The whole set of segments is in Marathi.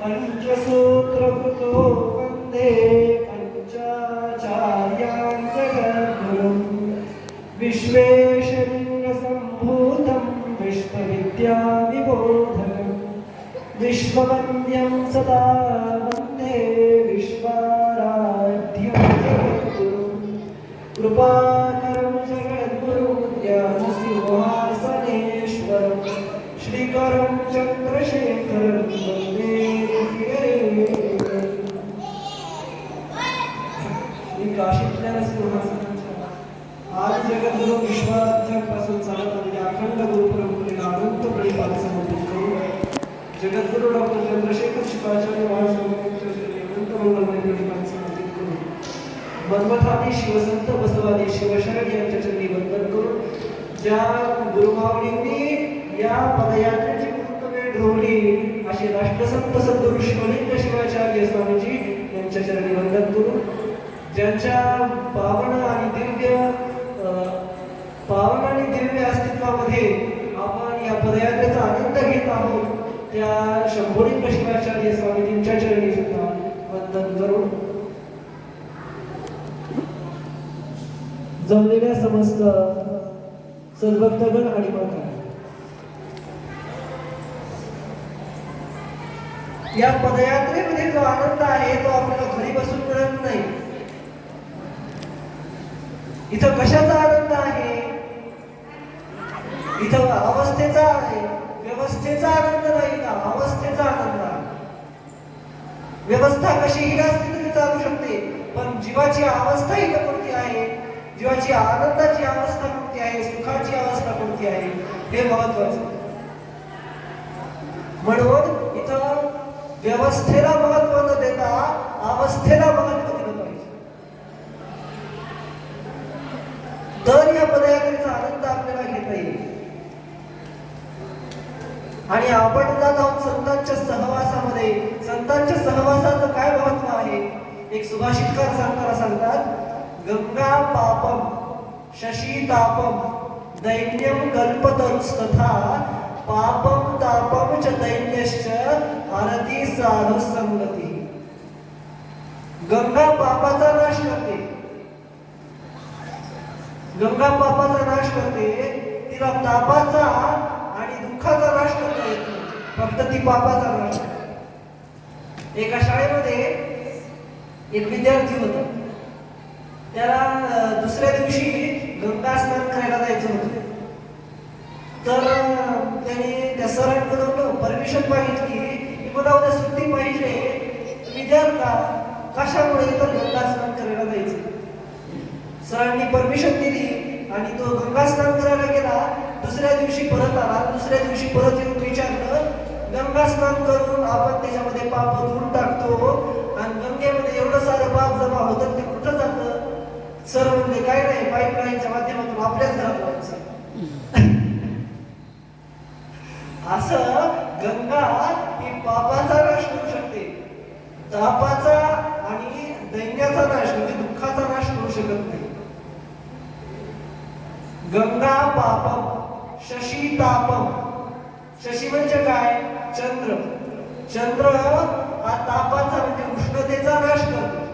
पञ्चसूत्रकृतो वन्दे पञ्चाचार्यान्तगुरुं विश्वेशलिङ्गसम्भूतं विश्वविद्याविबोधनं विश्ववन्द्यं सदा वन्दे विश्व कृपा आज विश्वाध्यापासून चालत आलेल्या अखंड गुरुपरंपरेला अनंत प्रणिपात समर्पित करू जगद्गुरु डॉक्टर चंद्रशेखर शिवाचार्य महास्वामींच्या अनंत मंगलमय प्रणिपात समर्पित करू मन्मथादी शिवसंत बसवादी शिवशरण यांच्या चरणी वंदन करून ज्या गुरुमावळींनी या पदयात्रेची पूर्णवेळ ढोवली असे राष्ट्रसंत सद्गुरु शिवलिंग शिवाचार्य स्वामीजी यांच्या चरणी वंदन करून ज्यांच्या पावन आणि दिव्य पावन आणि दिव्य अस्तित्वामध्ये आपण या पदयात्रेचा आनंद घेत आहोत. त्या शंभोलिंग शिवाचार्य स्वामीजींच्या चरणी सुद्धा वंदन करू जमलेल्या समस्त सद्भक्तगण आणि माता या पदयात्रेमध्ये जो आनंद आहे तो आपल्याला घरी बसून मिळत नाही. इथं कशाचा आनंद आहे? इथं अवस्थेचा आहे. व्यवस्थेचा आनंद नाही का? अवस्थेचा आनंद आहे. व्यवस्था कशीही असली तरी चालू शकते. पण जीवाची अवस्था इथं कोणती आहे? जीवाची आनंदाची अवस्था कोणती आहे? सुखाची अवस्था कोणती आहे? हे महत्वाचं म्हणून इथं व्यवस्थेला महत्त्व न देता अवस्थेला महत्त्व दिलं पाहिजे. तर या पदयात्रेचा आनंद आपल्याला घेता येईल आणि आपण जर जाऊन संतांच्या सहवासामध्ये संतांच्या सहवासाचं काय महत्त्व आहे? एक सुभाषितकार सांगताना सांगतात गंगा पापम शशी तापम दैन्यम कल्पतरुस्तथा पापम तापम च दैन्यश्च आरती साधु संगती. गंगा पापाचा नाश करते. गंगा पापाचा नाश करते तिला तापाचा आणि दुःखाचा नाश करता येतो फक्त ती पापाचा नाश एका शाळेमध्ये एक विद्यार्थी होता. त्याला दुसऱ्या दिवशी गंगा स्नान करायला जायचं होतं. तर त्याने त्या सरांकडून परमिशन मागितली. की मला उद्या सुट्टी पाहिजे. विद्यार्थ्या कशामुळे तर गंगा स्नान करायला जायचं? सरांनी परमिशन दिली आणि तो गंगा स्नान करायला गेला. दुसऱ्या दिवशी परत आला दुसऱ्या दिवशी परत येऊन विचारलं गंगा स्नान करून आपण त्याच्यामध्ये पाप धुवून टाकतो. आणि गंगेमध्ये एवढं सारं पाप जमा होतं ते कुठं जातं? सर म्हणजे काय नाही पाईपलाईनच्या माध्यमातून आपल्याच घरात असं गंगा ही पापाचा नाश करू शकते. तापाचा आणि दैन्याचा नाश म्हणजे दुःखाचा नाश करू शकत नाही. गंगा पापम शशी तापम. शशी म्हणजे काय? चंद्र. चंद्र हा तापाचा म्हणजे उष्णतेचा नाश करतो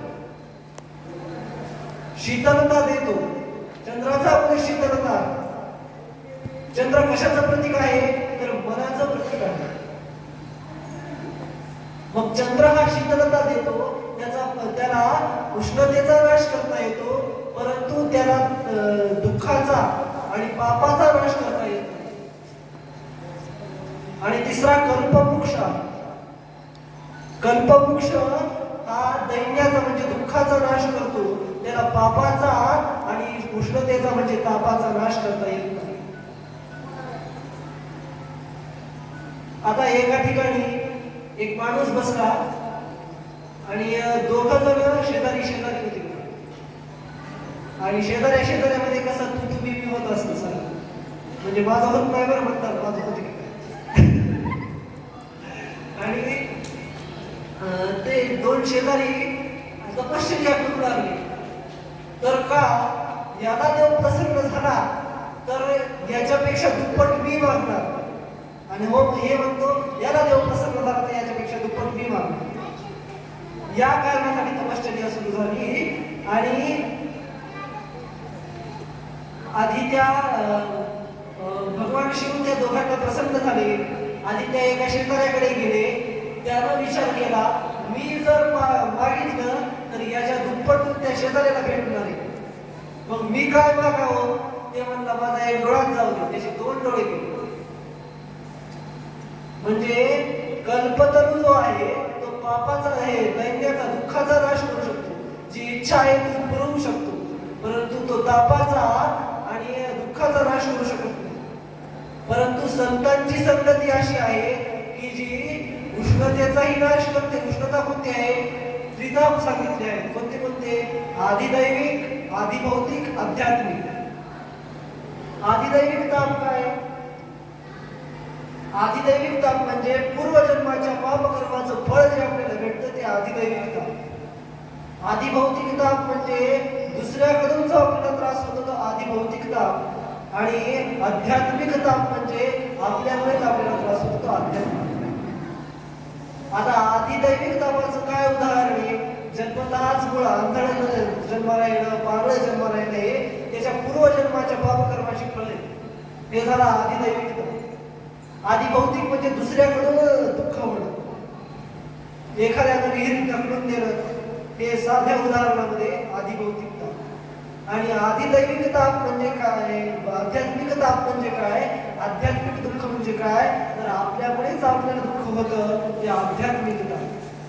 शीतलता देतो. चंद्राचा म्हणजे शीतलता. चंद्र कशाचं प्रतीक आहे? तर मनाचं प्रतीक आहे. मग चंद्र हा शीतलता देतो. त्याचा त्याला उष्णतेचा नाश करता येतो. परंतु त्याला दुःखाचा आणि पापाचा नाश करता आणि तिसरा कल्पवृक्ष. कल्पवृक्ष हा दैन्याचा म्हणजे दुःखाचा नाश करतो. त्याला पापाचा आणि उष्णतेचा म्हणजे तापाचा नाश करता येत नाही. आता एका ठिकाणी एक माणूस बसला आणि दोघ जण शेजारी शेजारी होते. आणि शेजाऱ्या शेजाऱ्यामध्ये कसं तू तुम्ही होत असतं सर म्हणजे माझं होत नाही बरं म्हणतात माझं होते ते दोन शेजारी तपश्चर्या करू लागले तर का याला देव प्रसन्न झाला तर याच्यापेक्षा दुप्पट मी मागणार. आणि हो हे म्हणतो याला देव प्रसन्न झाला तर याच्यापेक्षा दुप्पट मी मागणार. या कारणासाठी तपश्चर्या सुरू झाली. आणि आधी त्या भगवान शिव त्या दोघांना प्रसन्न झाले. आधी त्या एका शेजाऱ्याकडे गेले. त्यानं विचार केला जर मागितलं तर याच्या दुप्पट त्या शेजाऱ्याला भेटणार आहे मग मी काय मागावं? ते म्हणलं माझा एक डोळाच जाऊ दे. त्याचे दोन डोळे गेले. म्हणजे कल्पतरू जो आहे तो पापाचा आहे दैन्याचा दुःखाचा नाश करू शकतो. जी इच्छा आहे ती पुरवू शकतो. परंतु तो तापाचा आणि दुःखाचा नाश करू शकत नाही. परंतु संतांची संगती अशी आहे की जी उष्णतेचाही नाश करते. उष्णता कोणती आहे? त्रिधाम सांगितले आहेत कोणते कोणते? आदिदैविक आदिभौतिक आध्यात्मिक. आदिदैविक ताप काय? आदिदैविक ताप म्हणजे पूर्वजन्माच्या पापकर्माचं फळ जे आपल्याला भेटतं ते आदिदैविक ताप आदिभौतिक ताप म्हणजे दुसऱ्याकडून जो आपल्याला त्रास होतो तो आदिभौतिक ताप आणि आध्यात्मिक ताप म्हणजे आपल्यामुळेच आपल्याला त्रास होतो तो आध्यात्मिक आता आधिदैविक तपाचं काय उदाहरण आहे? जन्मताच मुळा आंधळ जन्माला येणं पागळ जन्माला येणं हे त्याच्या पूर्वजन्माच्या पापकर्माची फल आहे हे झाला आदिदैविक ताप आधी भौतिक म्हणजे दुसऱ्याकडून दुःख म्हणत एखाद्यानं विहिरीत ढकलून देणं. हे साध्या उदाहरणामध्ये आधी भौतिक आणि आधी दैविक ताप म्हणजे काय? आध्यात्मिक ताप म्हणजे काय? आध्यात्मिक दुःख म्हणजे काय? तर आपल्यामुळेच आपल्याला दुःख होतं ते आध्यात्मिक ताप.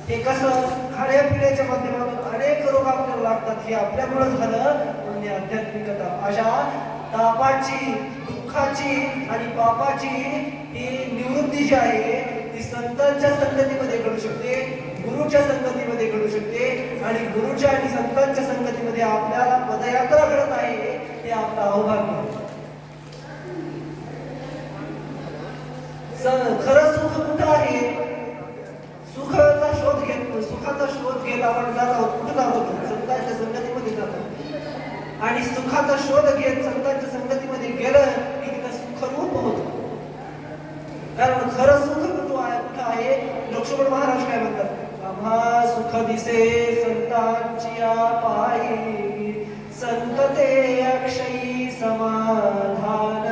हे कसं? खाण्यापिण्याच्या माध्यमातून अनेक रोग आपल्याला लागतात हे आपल्यामुळे झालं म्हणजे आध्यात्मिकता आध्यात्मिक ताप. अशा तापाची दुःखाची आणि पापाची ही निवृत्ती जी आहे संतांच्या संगतीमध्ये घडू शकते गुरुच्या संगतीमध्ये घडू शकते आणि गुरुच्या आणि संतांच्या संगतीमध्ये आपल्याला पदयात्रा घडत आहे ते आपलं अवभाग्य खरं सुख कुठं आहे? सुखाचा शोध घेत सुखाचा शोध घेत आपण जात आहोत कुठं जात आहोत? संतांच्या संगतीमध्ये जात आणि सुखाचा शोध घेत संतांच्या संगतीमध्ये गेलं की तिथं सुखरूप होत कारण खरं सुख कुठं आहे कुठं आहे लक्ष्मण महाराज काय म्हणतात? आम्हा सुख दिसे संतांची पायी संत ते अक्षयी समाधान.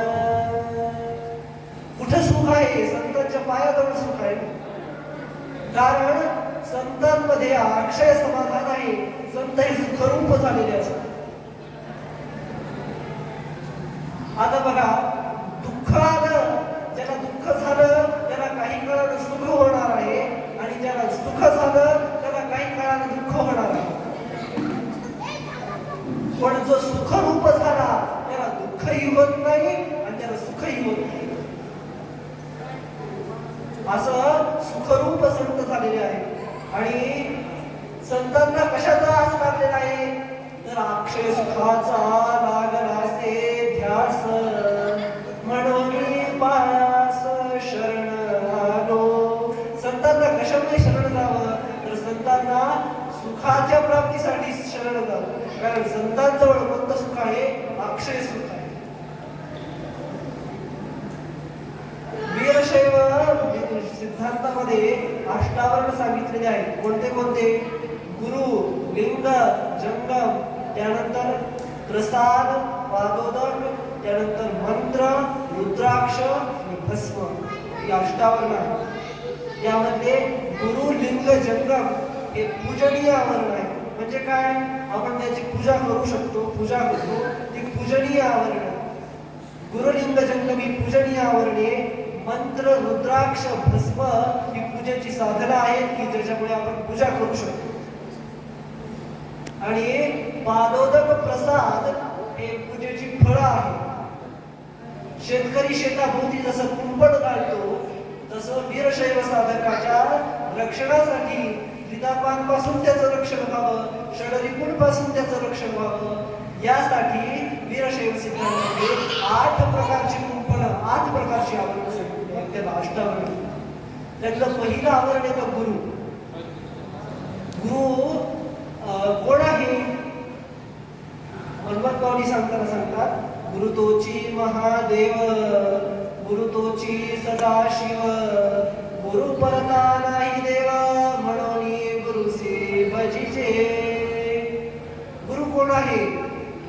कुठं सुख आहे? संतांच्या पायाजवळ सुख आहे. कारण संतांमध्ये अक्षय समाधान आहे. संत हे सुखरूप झालेले असतात. आता बघा दुःख आलं ज्याला दुःख झालं त्याला काही काळानं सुख होणार आहे आणि ज्याला झालं त्याला काही काळाने दुःख होणार आहे पण जो सुखरूप झाला त्याला दुःखही होत नाही आणि त्याला सुखही होत नाही. असं सुखरूप संत झालेले आहे आणि संतांना कारण संतांजवळ कोणतं सुख आहे? अक्षय सुख आहे. वीरशैव सिद्धांतामध्ये अष्टावरण सांगितलेले आहेत. कोणते कोणते? गुरु लिंग जंगम त्यानंतर प्रसाद पादोदक त्यानंतर मंत्र रुद्राक्ष आणि भस्म. ही अष्टावरण आहे यामध्ये गुरु लिंग जंगम हे पूजनीय आवरण आहे. म्हणजे काय? आपण त्याची पूजा करू शकतो पूजा करतो ती पूजनीय आवरण. गुरुलिंग जंगमी पूजनीय आवरणे. मंत्र रुद्राक्ष भस्म ही पूजेची साधनं आहेत की ज्याच्यामुळे आपण पूजा करू शकतो. आणि पादोदक प्रसाद हे पूजेची फळं आहे शेतकरी शेताभोवती जसं कुंपण घालतो तसं वीरशैव साधकाच्या रक्षणासाठी त्रितापांपासून त्याचं रक्षण व्हावं षडरिपूंपासून त्याचं रक्षण व्हावं. यासाठी वीरशैव सिद्धांतामध्ये आठ प्रकारची कुंपण आठ प्रकारची आवरण सांगितली त्याला अष्टावरण त्यातलं पहिलं आवरण येतं गुरु. गुरु कोण आहे? हनुमंत पावली सांगताना सांगतात गुरु तोची महादेव गुरु तोची सदाशिव गुरु परता आहे.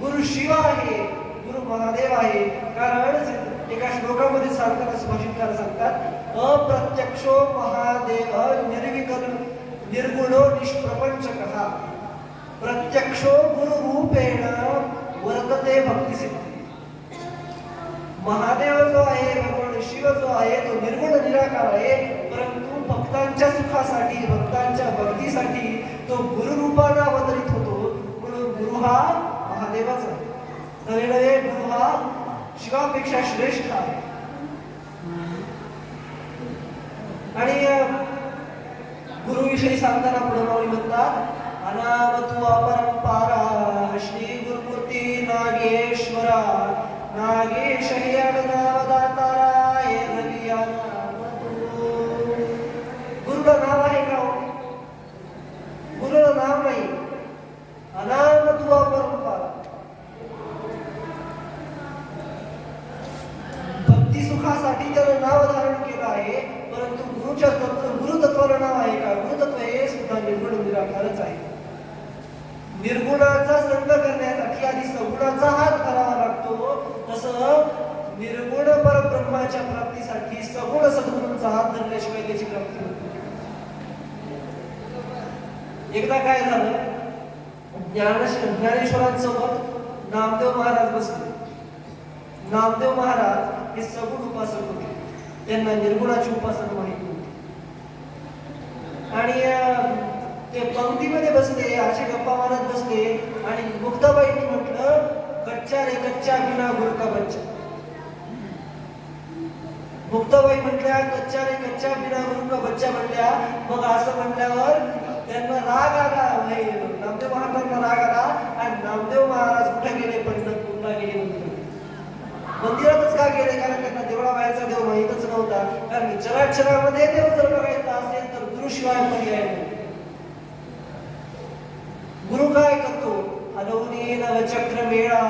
गुरु शिव आहे. गुरु महादेव आहे. कारण एका श्लोकामध्ये सांगताना सुभाषितकार सांगतात अप्रत्यक्षो महादेव निर्विकल निर्गुणो निष्प्रपंच कहा प्रत्यक्षो गुरु रूपेण वर्तते भक्ती सिद्धी महादेव जो आहे भगवान शिव जो आहे तो निर्गुण निराकार आहे परंतु भक्तांच्या सुखासाठी भक्तांच्या भक्तीसाठी तो गुरु रूपाने अवतरित होतो म्हणून गुरु हा महादेवाचा आहे. नवे नवे हा शिवापेक्षा श्रेष्ठ आहे. आणि गुरुविषयी सांगताना पुढे माऊली म्हणतात अनामतु अपरंपारा श्री गुरुमूर्ती नागेश्वरा नागेश हे अडनावदातारा हे रवी अनामतु. गुरुला नाव आहे का हो? गुरुला नाव नाही अनामतु अपरंपारा भक्ती सुखासाठी त्याला नाव धारण केलं आहे परंतु गुरुच्या तत्व गुरुतत्वाला नाव आहे का? गुरुतत्व हे सुद्धा निर्गुण निराकारच आहे. निर्गुणाचा संघ करण्यासाठी आधी सगुणाचा हात करावा लागतो. तसं निर्गुण परब्रह्माच्या प्राप्तीसाठी सगुण सद्गुणांचा हात धरल्याशिवाय त्याची प्राप्ती होते एकदा काय झालं? ज्ञान ज्ञानेश्वरांसोबत नामदेव महाराज बसले. नामदेव महाराज हे सगुण उपासक होते त्यांना निर्गुणाची उपासना माहीत नव्हती आणि ते पंक्तीमध्ये बसले असे गप्पा मारत बसले आणि मुक्ताबाईंनी म्हटलं कच्चा रे कच्चा बिना गुरका बच्चा मुक्ताबाई म्हटल्या कच्चा रे कच्चा बिना गुरुका बच्चा म्हटल्या मग असं म्हणल्यावर त्यांना राग आला नामदेव महाराजांना राग आला आणि नामदेव महाराज कुठे गेले पंढरपूरला गेले मंदिरातच का गेले कारण त्यांना देवळाबाहेरचा देव माहीतच नव्हता. कारण चराक्षरामध्ये देव जर बघायचा असेल तर गुरुशिवाय पर्याय गुरु काय करतो? हलवणी नवचक्र मेळा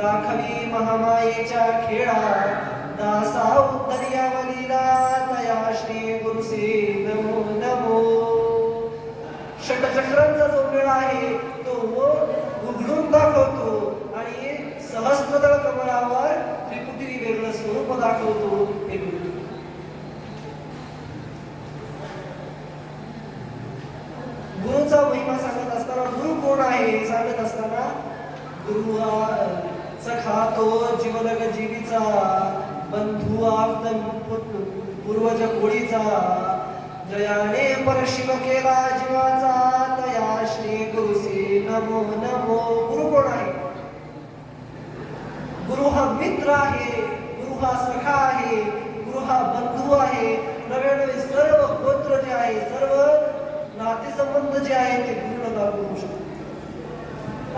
दाखवी महामायेच्या खेळा दासा उत्तरियावलीला तया श्री गुरुसे नमो हो नमो. षटचक्रांचा जो मेळा आहे तो उघडून दाखवतो. सहस्त्रदळ कमळावर त्रिपुटी वेगळं स्वरूप दाखवतो हे गुरु. गुरुचा महिमा सांगत असताना गुरु कोण आहे हे सांगत असताना गुरु सखा तो जीवनग जीवीचा बंधू आप्त पूर्वज कोळीचा. जयाने परशिव केला जीवाचा तया श्री गुरुसे नमो नमो. गुरु कोण आहे? गुरु हा मित्र आहे गुरु हा सखा आहे गुरु हा बंधू आहे. नवे नवे सर्व गोत्र जे आहे सर्व नातेसंबंध जे आहे ते गुरुला लागू करू शकतो.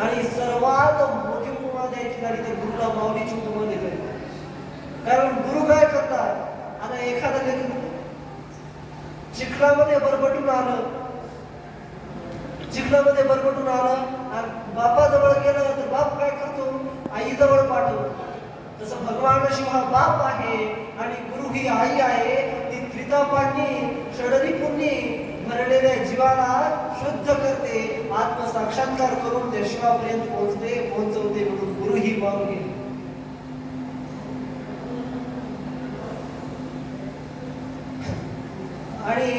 आणि सर्वात मोठी उपमा द्यायची झाली तर गुरुला माऊलीची उपमा देत कारण गुरु काय करतात? आता एखादा लेकरू चिखलामध्ये बरबटून आलं. चिखलामध्ये बरबटून आलं आणि बापाजवळ गेलं तर बाप काय करतो आईजवळ पाठवतो जसं भगवान शिवा बाप आहे आणि गुरु ही आई आहे ती त्रितापांनी षडरिपुंनी भरलेल्या जीवाला शुद्ध करते आत्मसाक्षात्कार करून त्या शिवापर्यंत पोहोचते पोहोचवते म्हणून गुरु ही माऊली आहे. आणि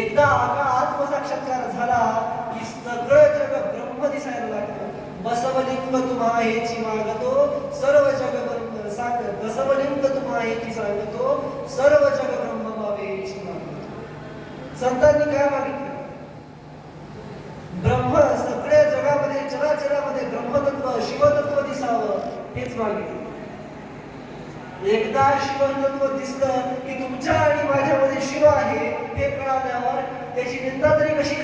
एकदा का आत्मसाक्षात्कार झाला की सगळं जग ब्रह्म दिसायला लागतं बसवलिंग तुम्हा हेची मागतो सर्व जग ब्रह्म सांग बसवलिंग तुम्हा हेची सांगतो सर्व जग ब्रह्म भावे हेची मागतो संतांनी काय मागितलं? ब्रह्म सगळ्या जगामध्ये चराचरामध्ये ब्रह्मतत्व शिवतत्व दिसावं हेच मागितलं. एकदा शिवतत्व दिसलं की तुमच्या आणि माझ्यामध्ये शिव आहे हे कळाल्यावर त्याची निंदा तरी कशी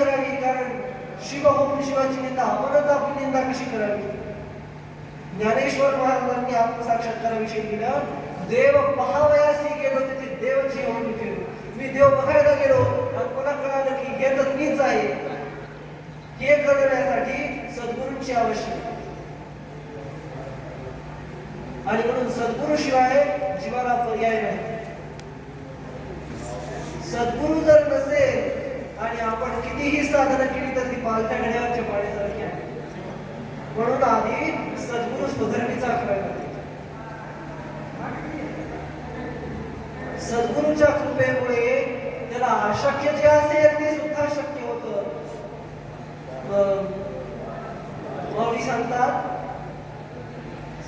शिव होऊन शिवाची निंदा आपणच आपली निंदा कशी करावी? ज्ञानेश्वर महाराजांनी आत्मसाक्षात्काराविषयी दिलं देव पहावयासी गेलो तिथे देव जीवन फिरलो. मी देव बघायला गेलो आणि मला कळालं की हे तर मीच आहे. हे करण्यासाठी सद्गुरूंची आवश्यकता आणि म्हणून सद्गुरू शिवाय जीवाला पर्याय नाही. सद्गुरू जर नसेल आणि आपण कितीही साधना केली तर ती पालत्या घड्यावरच्या पाण्यासारखी आहे म्हणून आधी सद्गुरू सुधारणीचा आश्रय सद्गुरूच्या कृपेमुळे त्याला अशक्य जे असेल ते सुद्धा शक्य होत. मग माऊली सांगतात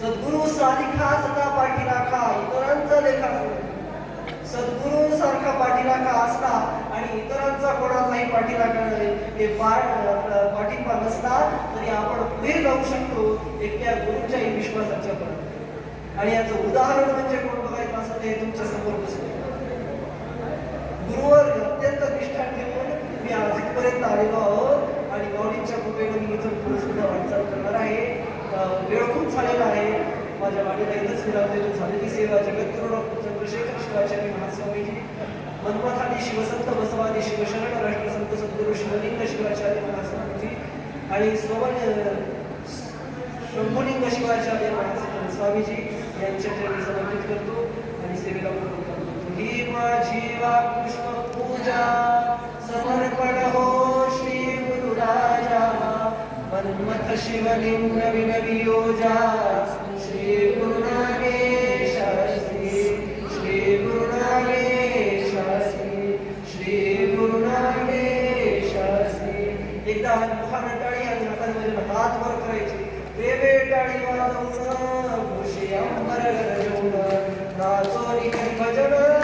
सद्गुरु सारिखा सदा पाठीराखा इतरांचा लेखा सद्गुरु सारखा पाठीराखा असला आणि इतरांचा कोणाचाही पाठीराखा नाही. हे पाठ पाठिंबा नसला तरी आपण पुढे जाऊ शकतो एकट्या गुरुच्याही विश्वासाच्या पण आणि याचं उदाहरण म्हणजे कोण बघायचं असं ते तुमच्यासमोर बसले. गुरुवर अत्यंत निष्ठा ठेवून मी आज इथपर्यंत आलेलो आहोत. आणि गौरींच्या कृपेने मी इथून पुढे सुद्धा वाटचाल करणार आहे. वेळ खूप झालेला आहे. माझ्या वाडीला इथंच विरामलेली झालेली सेवा जगद्गुरु डॉक्टर चंद्रशेखर शिवाचार्य महास्वामीजी मनमथादी शिवसंत बसवादी शिवशरण राष्ट्रसंत सद्गुरु शिवलिंग शिवाचार्य महास्वामीजी आणि स्वर्ण शंभुलिंग शिवाचार्य महाराज स्वामीजी यांच्या चरणी समर्पित करतो आणि सेवेला पूर्ण करतो. ही माझी वा पुष्प पूजा समर्पण हो श्री गुरुराजा मनमथ शिवलिंग विनवियोजा श्री गुरुनागे હાથ કરે છે. તે બેટાડી વાળા ભૂષી અંબર રજોડ રાસોની ભજન.